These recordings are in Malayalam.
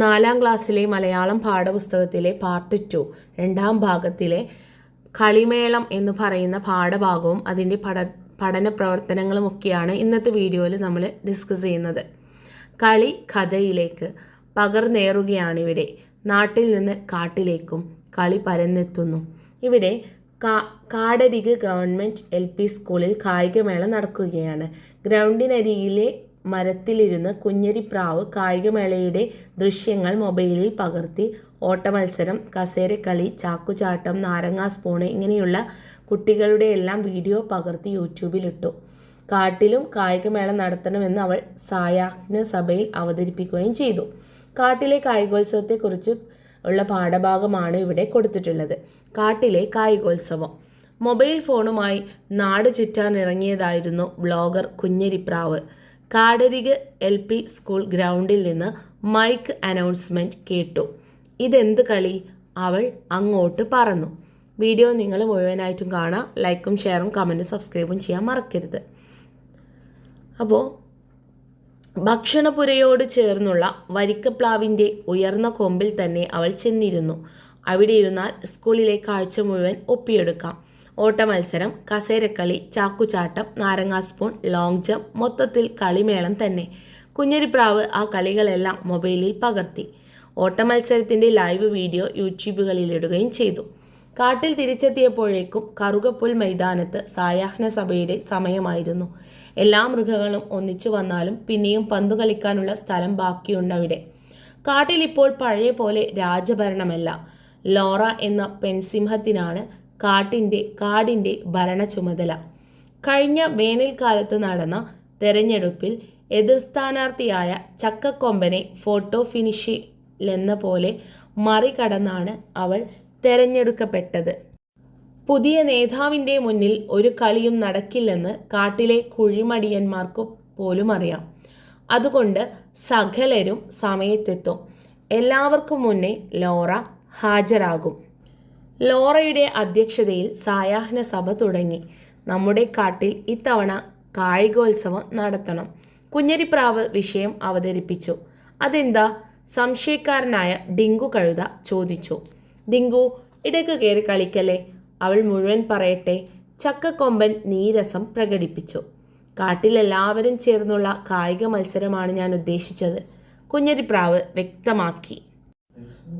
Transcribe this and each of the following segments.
നാലാം ക്ലാസ്സിലെ മലയാളം പാഠപുസ്തകത്തിലെ പാർട്ട് ടു രണ്ടാം ഭാഗത്തിലെ കളിമേളം എന്ന് പറയുന്ന പാഠഭാഗവും അതിന്റെ പഠ പഠന പ്രവർത്തനങ്ങളും ഒക്കെയാണ് ഇന്നത്തെ വീഡിയോയിൽ നമ്മൾ ഡിസ്കസ് ചെയ്യുന്നത്. കളി കഥയിലേക്ക് പകർന്നേറുകയാണിവിടെ നാട്ടിൽ നിന്ന് കാട്ടിലേക്കും കളി പരന്നെത്തുന്നു. ഇവിടെ കാ കാടരിക് ഗവൺമെന്റ് എൽ പി സ്കൂളിൽ കായികമേള നടക്കുകയാണ്. ഗ്രൗണ്ടിനരികിലെ മരത്തിലിരുന്ന് കുഞ്ഞരിപ്രാവ് കായികമേളയുടെ ദൃശ്യങ്ങൾ മൊബൈലിൽ പകർത്തി. ഓട്ടമത്സരം കസേരക്കളി ചാക്കുചാട്ടം നാരങ്ങാ സ്പൂണ് ഇങ്ങനെയുള്ള കുട്ടികളുടെ എല്ലാം വീഡിയോ പകർത്തി യൂട്യൂബിലിട്ടു. കാട്ടിലും കായികമേള നടത്തണമെന്ന് അവൾ സായാഹ്ന സഭയിൽ അവതരിപ്പിക്കുകയും ചെയ്തു. കാട്ടിലെ കായികോത്സവത്തെക്കുറിച്ച് ഉള്ള പാഠഭാഗമാണ് ഇവിടെ കൊടുത്തിട്ടുള്ളത്. കാട്ടിലെ കായികോത്സവം. മൊബൈൽ ഫോണുമായി നാട് ചുറ്റാനിറങ്ങിയതായിരുന്നു ബ്ലോഗർ കുഞ്ഞരിപ്രാവ്. കാടരിക് എൽ പി സ്കൂൾ ഗ്രൗണ്ടിൽ നിന്ന് മൈക്ക് അനൗൺസ്മെന്റ് കേട്ടു. ഇതെന്ത് കളി? അവൾ അങ്ങോട്ട് പറന്നു. വീഡിയോ നിങ്ങൾ മുഴുവനായിട്ടും കാണാം. ലൈക്കും ഷെയറും കമന്റും സബ്സ്ക്രൈബും ചെയ്യാൻ മറക്കരുത്. അപ്പോൾ ഭക്ഷണപുരയോട് ചേർന്നുള്ള വരിക്കപ്ലാവിന്റെ ഉയർന്ന കൊമ്പിൽ തന്നെ അവൾ ചെന്നിരുന്നു. അവിടെ ഇരുന്നാൽ സ്കൂളിലെ കാഴ്ച മുഴുവൻ ഒപ്പിയെടുക്കാം. ഓട്ടമത്സരം കസേരക്കളി ചാക്കുചാട്ടം നാരങ്ങാ സ്പൂൺ ലോങ് ജമ്പ് മൊത്തത്തിൽ കളിമേളം തന്നെ. കുഞ്ഞരിപ്രാവ് ആ കളികളെല്ലാം മൊബൈലിൽ പകർത്തി. ഓട്ടമത്സരത്തിന്റെ ലൈവ് വീഡിയോ യൂട്യൂബുകളിലിടുകയും ചെയ്തു. കാട്ടിൽ തിരിച്ചെത്തിയപ്പോഴേക്കും കറുകപ്പുൽ മൈതാനത്ത് സായാഹ്ന സഭയുടെ സമയമായിരുന്നു. എല്ലാ മൃഗങ്ങളും ഒന്നിച്ചു വന്നാലും പിന്നെയും പന്തു കളിക്കാനുള്ള സ്ഥലം ബാക്കിയുണ്ടവിടെ. കാട്ടിൽ ഇപ്പോൾ പഴയ പോലെ രാജഭരണമല്ല. ലോറ എന്ന പെൺസിംഹത്തിനാണ് കാട്ടിന്റെ കാടിന്റെ ഭരണ ചുമതല കഴിഞ്ഞ വേനൽക്കാലത്ത് നടന്ന തെരഞ്ഞെടുപ്പിൽ എതിർ സ്ഥാനാർത്ഥിയായ ചക്കക്കൊമ്പനെ ഫോട്ടോ ഫിനിഷിലെന്ന പോലെ മറികടന്നാണ് അവൾ തെരഞ്ഞെടുക്കപ്പെട്ടത്. പുതിയ നേതാവിന്റെ മുന്നിൽ ഒരു കളിയും നടക്കില്ലെന്ന് കാട്ടിലെ കുഴിമടിയന്മാർക്ക് പോലും അറിയാം. അതുകൊണ്ട് സകലരും സമയത്തെത്തും. എല്ലാവർക്കും മുന്നേ ലോറ ഹാജരാകും. ലോറയുടെ അധ്യക്ഷതയിൽ സായാഹ്ന സഭ തുടങ്ങി. നമ്മുടെ കാട്ടിൽ ഇത്തവണ കായികോത്സവം നടത്തണം. കുഞ്ഞരിപ്രാവ് വിഷയം അവതരിപ്പിച്ചു. അതെന്താ? സംശയക്കാരനായ ഡിങ്കു കഴുത ചോദിച്ചു. ഡിങ്കു ഇടയ്ക്ക് കയറി കളിക്കല്ലേ? അവൾ മുഴുവൻ പറയട്ടെ. ചക്കക്കൊമ്പൻ നീരസം പ്രകടിപ്പിച്ചു. കാട്ടിലെല്ലാവരും ചേർന്നുള്ള കായിക മത്സരമാണ് ഞാൻ ഉദ്ദേശിച്ചത്. കുഞ്ഞരിപ്രാവ് വ്യക്തമാക്കി.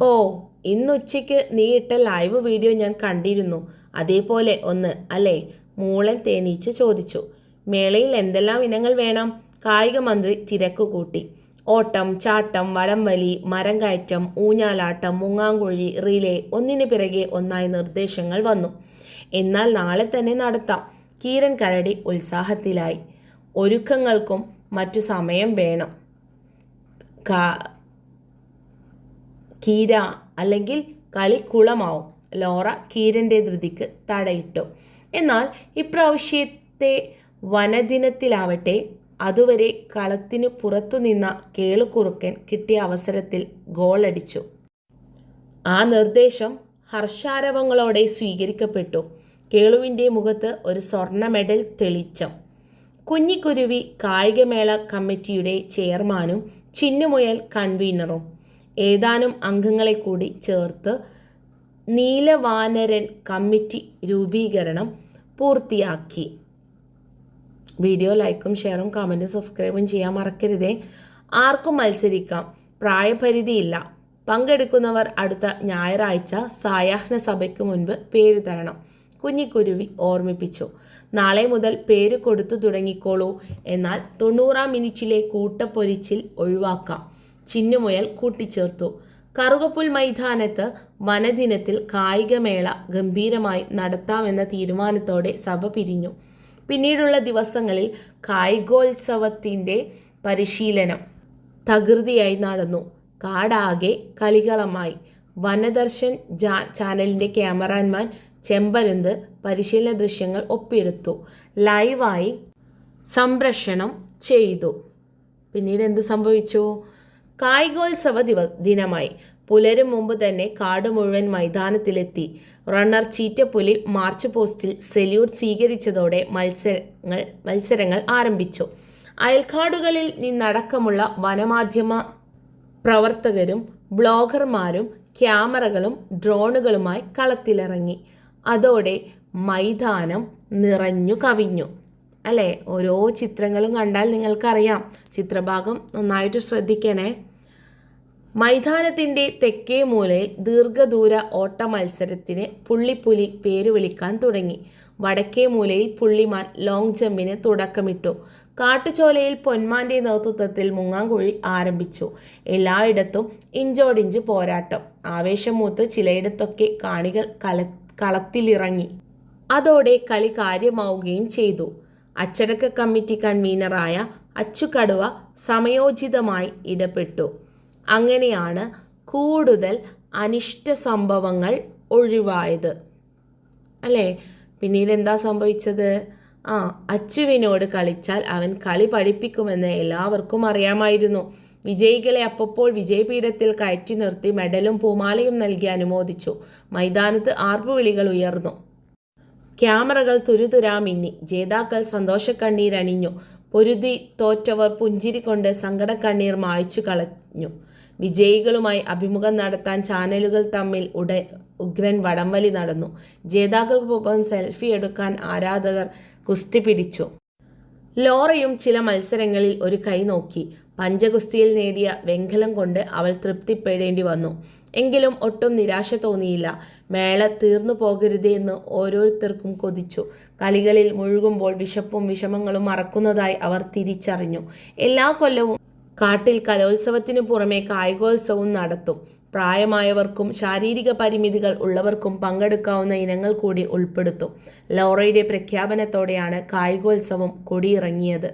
ഓ ഇന്നുച്ചയ്ക്ക് നീ ഇട്ട ലൈവ് വീഡിയോ ഞാൻ കണ്ടിരുന്നു. അതേപോലെ ഒന്ന് അല്ലേ? മൂളൻ തേനീച്ച ചോദിച്ചു. മേളയിൽ എന്തെല്ലാം ഇനങ്ങൾ വേണം? കായിക മന്ത്രി തിരക്ക് കൂട്ടി. ഓട്ടം ചാട്ടം വടംവലി മരം കയറ്റം ഊഞ്ഞാലാട്ടം മുങ്ങാങ്കുഴി റിലേ ഒന്നിനു പിറകെ ഒന്നായി നിർദ്ദേശങ്ങൾ വന്നു. എന്നാൽ നാളെ തന്നെ നടത്താം. കീരൻ കരടി ഉത്സാഹത്തിലായി. ഒരുക്കങ്ങൾക്കും മറ്റു സമയം വേണം. കീര അല്ലെങ്കിൽ കളിക്കുളമാവും. ലോറ കീരന്റെ ധൃതിക്ക് തടയിട്ടു. എന്നാൽ ഇപ്രാവശ്യത്തെ വനദിനത്തിലാവട്ടെ അതുവരെ കളത്തിനു പുറത്തു നിന്ന കേളുകുറുക്കൻ കിട്ടിയ അവസരത്തിൽ ഗോളടിച്ചു. ആ നിർദ്ദേശം ഹർഷാരവങ്ങളോടെ സ്വീകരിക്കപ്പെട്ടു. കേളുവിന്റെ മുഖത്ത് ഒരു സ്വർണ മെഡൽ തെളിച്ചം. കുഞ്ഞിക്കുരുവി കായികമേള കമ്മിറ്റിയുടെ ചെയർമാനും ചിന്നുമുയൽ കൺവീനറും. ഏതാനും അംഗങ്ങളെ കൂടി ചേർത്ത് നീലവാനരൻ കമ്മിറ്റി രൂപീകരണം പൂർത്തിയാക്കി. വീഡിയോ ലൈക്കും ഷെയറും കമന്റും സബ്സ്ക്രൈബും ചെയ്യാൻ മറക്കരുതേ. ആർക്കും മത്സരിക്കാം. പ്രായപരിധിയില്ല. പങ്കെടുക്കുന്നവർ അടുത്ത ഞായറാഴ്ച സായാഹ്ന സഭയ്ക്ക് മുൻപ് പേര് തരണം. കുഞ്ഞിക്കുരുവി ഓർമ്മിപ്പിച്ചു. നാളെ മുതൽ പേര് കൊടുത്തു തുടങ്ങിക്കോളൂ. എന്നാൽ തൊണ്ണൂറാം മിനിറ്റിലെ കൂട്ടപ്പൊരിച്ചിൽ ഒഴിവാക്കാം. ചിന്നുമുയൽ കൂട്ടിച്ചേർത്തു. കറുകപ്പുൽ മൈതാനത്ത് വനദിനത്തിൽ കായികമേള ഗംഭീരമായി നടത്താമെന്ന തീരുമാനത്തോടെ സഭ പിരിഞ്ഞു. പിന്നീടുള്ള ദിവസങ്ങളിൽ കായികോത്സവത്തിന്റെ പരിശീലനം തകൃതിയായി നടന്നു. കാടാകെ കളികളമായി. വനദർശൻ ചാനലിന്റെ ക്യാമറാമാൻ ചെമ്പരുന്ത് പരിശീലന ദൃശ്യങ്ങൾ ഒപ്പിയെടുത്തു. ലൈവായി സംപ്രേഷണം ചെയ്തു. പിന്നീട് എന്ത് സംഭവിച്ചു? കായികോത്സവ ദിവ ദിനമായി. പുലരും മുമ്പ് തന്നെ കാട് മുഴുവൻ മൈതാനത്തിലെത്തി. റണ്ണർ ചീറ്റപ്പുലി മാർച്ച് പോസ്റ്റിൽ സെല്യൂട്ട് സ്വീകരിച്ചതോടെ മത്സരങ്ങൾ മത്സരങ്ങൾ ആരംഭിച്ചു. അയൽക്കാടുകളിൽ നിന്നടക്കമുള്ള വനമാധ്യമ പ്രവർത്തകരും ബ്ലോഗർമാരും ക്യാമറകളും ഡ്രോണുകളുമായി കളത്തിലിറങ്ങി. അതോടെ മൈതാനം നിറഞ്ഞു കവിഞ്ഞു. അല്ലേ? ഓരോ ചിത്രങ്ങളും കണ്ടാൽ നിങ്ങൾക്കറിയാം. ചിത്രഭാഗം നന്നായിട്ട് ശ്രദ്ധിക്കണേ. മൈതാനത്തിന്റെ തെക്കേ മൂലയിൽ ദീർഘദൂര ഓട്ട മത്സരത്തിന് പുള്ളിപ്പുലി പേര് വിളിക്കാൻ തുടങ്ങി. വടക്കേ മൂലയിൽ പുള്ളിമാൻ ലോങ് ജമ്പിന് തുടക്കമിട്ടു. കാട്ടുചോലയിൽ പൊന്മാന്റെ നേതൃത്വത്തിൽ മുങ്ങാങ്കുഴി ആരംഭിച്ചു. എല്ലായിടത്തും ഇഞ്ചോടിഞ്ച് പോരാട്ടം. ആവേശം മൂത്ത് ചിലയിടത്തൊക്കെ കാണികൾ കല കളത്തിലിറങ്ങി. അതോടെ കളി കാര്യമാവുകയും ചെയ്തു. അച്ചടക്ക കമ്മിറ്റി കൺവീനറായ അച്ചുകടുവ സമയോചിതമായി ഇടപെട്ടു. അങ്ങനെയാണ് കൂടുതൽ അനിഷ്ട സംഭവങ്ങൾ ഒഴിവായത്. അല്ലേ? പിന്നീട് എന്താ സംഭവിച്ചത്? ആ അച്ചുവിനോട് കളിച്ചാൽ അവൻ കളി പഠിപ്പിക്കുമെന്ന് എല്ലാവർക്കും അറിയാമായിരുന്നു. വിജയികളെ അപ്പപ്പോൾ വിജയപീഠത്തിൽ കയറ്റി നിർത്തി മെഡലും പൂമാലയും നൽകി അനുമോദിച്ചു. മൈതാനത്ത് ആർപ്പുവിളികൾ ഉയർന്നു. ക്യാമറകൾ തുരുതുരാ മിന്നി ജേതാക്കൾ സന്തോഷക്കണ്ണീരണിഞ്ഞു പൊരുതി തോറ്റവർ പുഞ്ചിരികൊണ്ട് സങ്കടക്കണ്ണീർ മായ്ച്ചു കളഞ്ഞു. വിജയികളുമായി അഭിമുഖം നടത്താൻ ചാനലുകൾ തമ്മിൽ ഉട ഉഗ്രൻ വടംവലി നടന്നു. ജേതാക്കൾക്കൊപ്പം സെൽഫി എടുക്കാൻ ആരാധകർ കുസ്തി പിടിച്ചു. ലോറയും ചില മത്സരങ്ങളിൽ ഒരു കൈ നോക്കി. പഞ്ചഗുസ്തിയിൽ നേടിയ വെങ്കലം കൊണ്ട് അവൾ തൃപ്തിപ്പെടേണ്ടി വന്നു. എങ്കിലും ഒട്ടും നിരാശ തോന്നിയില്ല. മേള തീർന്നു പോകരുതേ എന്ന് ഓരോരുത്തർക്കും കൊതിച്ചു. കളികളിൽ മുഴുകുമ്പോൾ വിശപ്പും വിഷമങ്ങളും മറക്കുന്നതായി അവർ തിരിച്ചറിഞ്ഞു. എല്ലാ കൊല്ലവും കാട്ടിൽ കലോത്സവത്തിനു പുറമെ കായികോത്സവം നടത്തും. പ്രായമായവർക്കും ശാരീരിക പരിമിതികൾ ഉള്ളവർക്കും പങ്കെടുക്കാവുന്ന ഇനങ്ങൾ കൂടി ഉൾപ്പെടുത്തും. ലോറയുടെ പ്രഖ്യാപനത്തോടെയാണ് കായികോത്സവം കൊടിയിറങ്ങിയത്.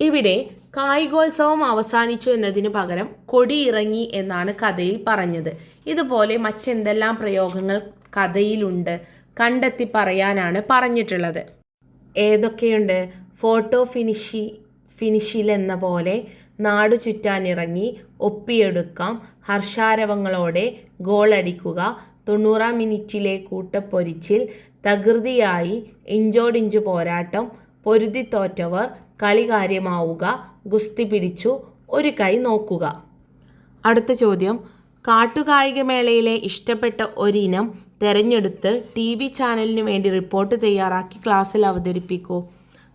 ഇവിടെ കായികോത്സവം അവസാനിച്ചു എന്നതിനു പകരം കൊടിയിറങ്ങി എന്നാണ് കഥയിൽ പറഞ്ഞത്. ഇതുപോലെ മറ്റെന്തെല്ലാം പ്രയോഗങ്ങൾ കഥയിലുണ്ട് കണ്ടെത്തി പറയാനാണ് പറഞ്ഞിട്ടുള്ളത്. ഏതൊക്കെയുണ്ട്? ഫോട്ടോ ഫിനിഷി ഫിനിഷിൽ എന്ന പോലെ നാടു ചുറ്റാനിറങ്ങി ഒപ്പിയെടുക്കാം. ഹർഷാരവങ്ങളോടെ ഗോളടിക്കുക തൊണ്ണൂറാം മിനിറ്റിലെ കൂട്ടപ്പൊരിച്ചിൽ തകൃതിയായി ഇഞ്ചോടിഞ്ചു പോരാട്ടം. പൊരുതി തോറ്റവർ കളി കാര്യമാവുക ഗുസ്തി പിടിച്ചു. ഒരു കൈ നോക്കുക. അടുത്ത ചോദ്യം. കാട്ടുകായികമേളയിലെ ഇഷ്ടപ്പെട്ട ഒരിനം തിരഞ്ഞെടുത്ത് ടി വി ചാനലിനു വേണ്ടി റിപ്പോർട്ട് തയ്യാറാക്കി ക്ലാസ്സിൽ അവതരിപ്പിക്കൂ.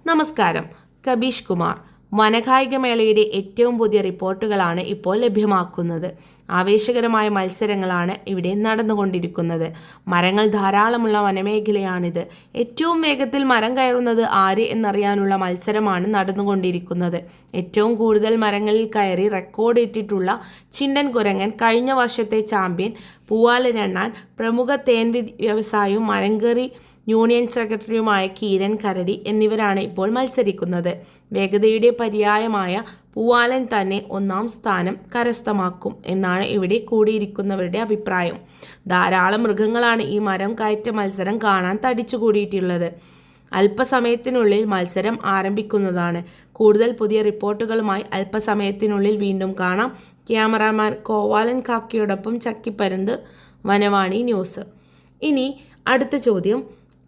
നമസ്കാരം. കബീഷ് കുമാർ. വനകായികമേളയുടെ ഏറ്റവും പുതിയ റിപ്പോർട്ടുകളാണ് ഇപ്പോൾ ലഭ്യമാക്കുന്നത്. ആവേശകരമായ മത്സരങ്ങളാണ് ഇവിടെ നടന്നുകൊണ്ടിരിക്കുന്നത്. മരങ്ങൾ ധാരാളമുള്ള വനമേഖലയാണിത്. ഏറ്റവും വേഗത്തിൽ മരം കയറുന്നത് ആര് എന്നറിയാനുള്ള മത്സരമാണ് നടന്നുകൊണ്ടിരിക്കുന്നത്. ഏറ്റവും കൂടുതൽ മരങ്ങളിൽ കയറി റെക്കോർഡ് ഇട്ടിട്ടുള്ള ചിന്നൻ കുരങ്ങൻ കഴിഞ്ഞ വർഷത്തെ ചാമ്പ്യൻ പൂവാലരണ്ണാൻ പ്രമുഖ തേൻ വ്യവസായവും മരംകറി യൂണിയൻ സെക്രട്ടറിയുമായ കീരൻ കരടി എന്നിവരാണ് ഇപ്പോൾ മത്സരിക്കുന്നത്. വേഗതയുടെ പര്യായമായ പൂവാലൻ തന്നെ ഒന്നാം സ്ഥാനം കരസ്ഥമാക്കും എന്നാണ് ഇവിടെ കൂടിയിരിക്കുന്നവരുടെ അഭിപ്രായം. ധാരാളം മൃഗങ്ങളാണ് ഈ മരം കയറ്റ മത്സരം കാണാൻ തടിച്ചു കൂടിയിട്ടുള്ളത് അല്പസമയത്തിനുള്ളിൽ മത്സരം ആരംഭിക്കുന്നതാണ്. കൂടുതൽ പുതിയ റിപ്പോർട്ടുകളുമായി അല്പസമയത്തിനുള്ളിൽ വീണ്ടും കാണാം. ക്യാമറാമാൻ കോവാലൻ കാക്കിയോടൊപ്പം ചക്കിപ്പരുന്ത് വനവാണി ന്യൂസ്. ഇനി അടുത്ത ചോദ്യം.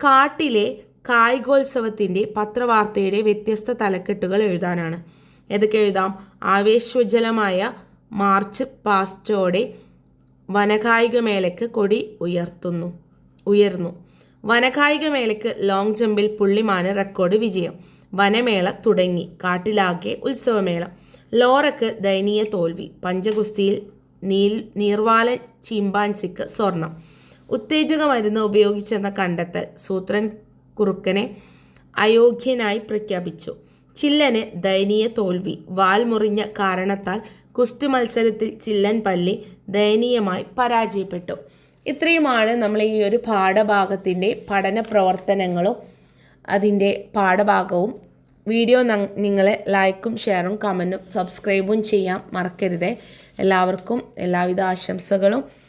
കാട്ടിലെ കായികോത്സവത്തിന്റെ പത്രവാർത്തയുടെ വ്യത്യസ്ത തലക്കെട്ടുകൾ എഴുതാനാണ്. ഏതൊക്കെ എഴുതാം? ആവേശോജ്വലമായ മാർച്ച് പാസ്റ്റോടെ വനകായിക മേളയ്ക്ക് കൊടി ഉയർത്തുന്നു. ഉയർന്നു. വനകായിക മേളയ്ക്ക് ലോങ് ജമ്പിൽ പുള്ളിമാന് റെക്കോർഡ് വിജയം. വനമേള തുടങ്ങി. കാട്ടിലാകെ ഉത്സവമേള. ലോറയ്ക്ക് ദയനീയ തോൽവി. പഞ്ചഗുസ്തിയിൽ നീൽ നീർവാലൻ ചിമ്പാൻസിക്ക് സ്വർണം. ഉത്തേജക മരുന്ന് ഉപയോഗിച്ചെന്ന കണ്ടെത്തൽ സൂത്രൻ കുറുക്കനെ അയോഗ്യനായി പ്രഖ്യാപിച്ചു. ചില്ലന് ദയനീയ തോൽവി. വാൽമുറിഞ്ഞ കാരണത്താൽ കുസ്തി മത്സരത്തിൽ ചില്ലൻ പള്ളി ദയനീയമായി പരാജയപ്പെട്ടു. ഇത്രയുമാണ് നമ്മൾ ഈ ഒരു പാഠഭാഗത്തിന്റെ പഠന പ്രവർത്തനങ്ങളും അതിന്റെ പാഠഭാഗവും. വീഡിയോ നിങ്ങൾ ലൈക്കും ഷെയറും കമന്റും സബ്സ്ക്രൈബും ചെയ്യാൻ മറക്കരുത്. എല്ലാവർക്കും എല്ലാവിധ ആശംസകളും.